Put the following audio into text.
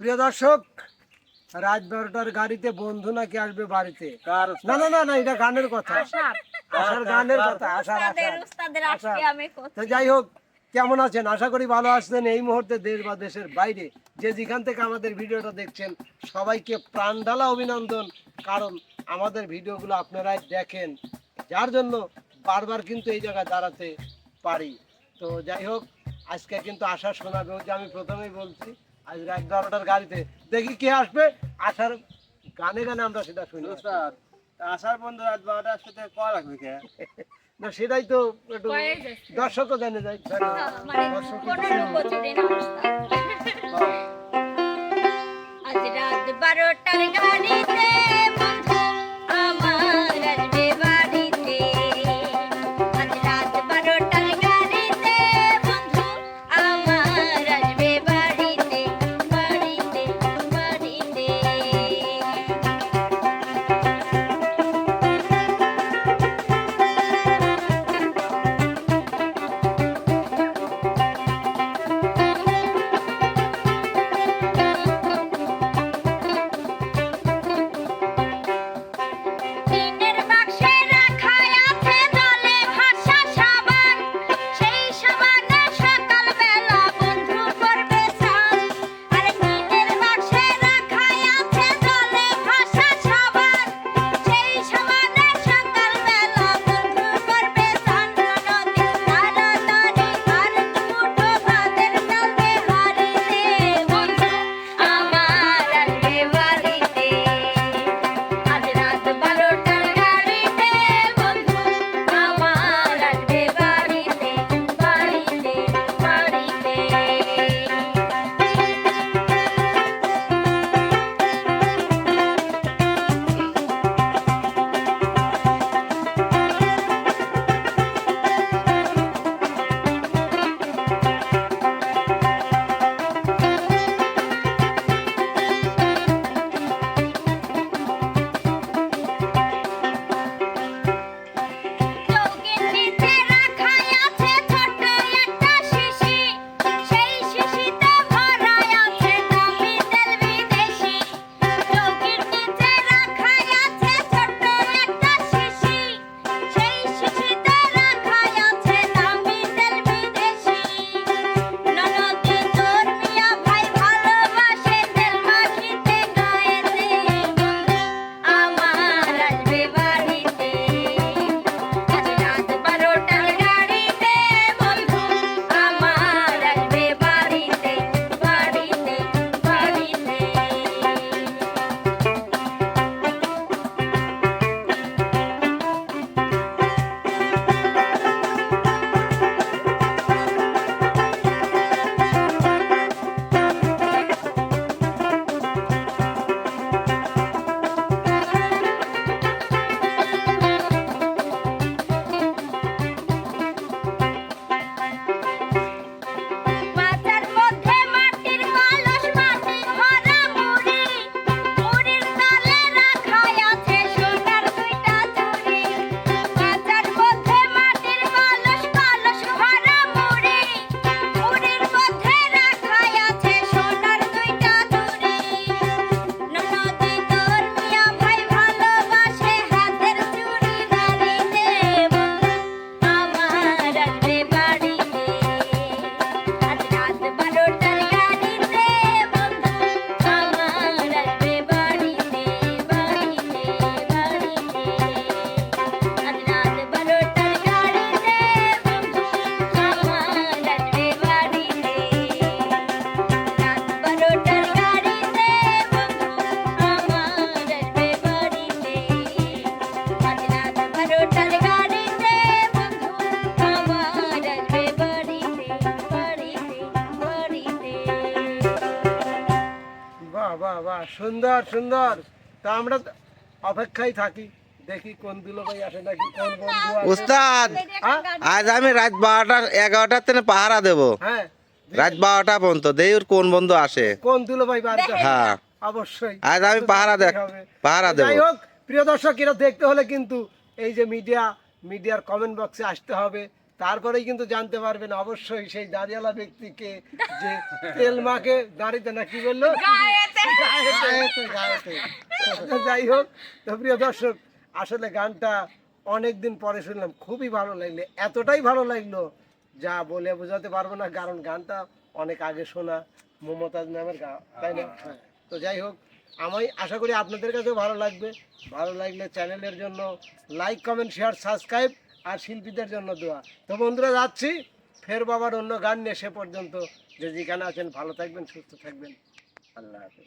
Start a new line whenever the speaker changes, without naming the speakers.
প্রিয় দর্শক রাত বারোটার গাড়িতে বন্ধু নাকি আসবে বাড়িতে? না না না না এটা গানের কথা।
আসার
আসার গানের কথা আসার।
আমি কত
তো যাই হোক কেমন আছেন? আশা করি ভালো আছেন। এই মুহূর্তে দেশ বা দেশের বাইরে যে যেখান থেকে আমাদের ভিডিওটা দেখছেন সবাইকে প্রাণ ঢালা অভিনন্দন। কারণ আমাদের ভিডিওগুলো আপনারাই দেখেন। যার জন্য বারবার কিন্তু এই জায়গায় দাঁড়াতে পারি। তো যাই হোক আজকে কিন্তু আশা শোনাবে যে আমি প্রথমেই বলছি আজ রাত বারোটার গাড়িতে। দেখি কে আসবে। আসার গানে গানে আমরা সেটা শুনি।
আসার বন্ধু রাত বারোটার সাথে কল রাখবে কে?
না সেটাই তো একটু। দর্শকও জানে যায়।
মানে অবস্থা। আজ রাত বারোটার গাড়িতে
বাহ বাহ সুন্দর সুন্দর। তা আমরা অপেক্ষায় থাকি দেখি কোন দুলো ভাই আসে নাকি কোন বন্ধু আসে
উস্তাদ? আজ আমি রাত বারোটা এগারোটার থেকে পাহারা দেবো।
হ্যাঁ।
রাত বারোটা পর্যন্ত দেই ওর কোন বন্ধু আসে।
কোন দুলো ভাই বাড়িতে
হ্যাঁ।
অবশ্যই।
আজ আমি পাহারা দেখ পাহারা দেবো।
যাই হোক প্রিয় দর্শক এরা দেখতে হলে কিন্তু এই যে মিডিয়া মিডিয়ার কমেন্ট বক্সে আসতে হবে। তারপরেই কিন্তু জানতে পারবেন অবশ্যই সেই দাঁড়িয়ালা ব্যক্তিকে যে তেল মাকে দাঁড়িতে না কি বলল। যাই হোক তো প্রিয় দর্শক আসলে গানটা অনেক দিন পরে শুনলাম খুবই ভালো লাগল এতটাই ভালো লাগল যা বলে বোঝাতে পারব না কারণ গানটা অনেক আগে শোনা মমতাজ নামের গান তাই না হ্যাঁ। তো যাই হোক আমি আশা করি আপনাদের কাছেও ভালো লাগবে ভালো লাগলে চ্যানেলের জন্য লাইক কমেন্ট শেয়ার সাবস্ক্রাইব আর শিল্পীদের জন্য দোয়া। তো বন্ধুরা, যাচ্ছি। ফের বাবার অন্য গান নিয়ে সে পর্যন্ত। যে যেখানে আছেন, ভালো থাকবেন, সুস্থ থাকবেন। আল্লাহ হাফেজ।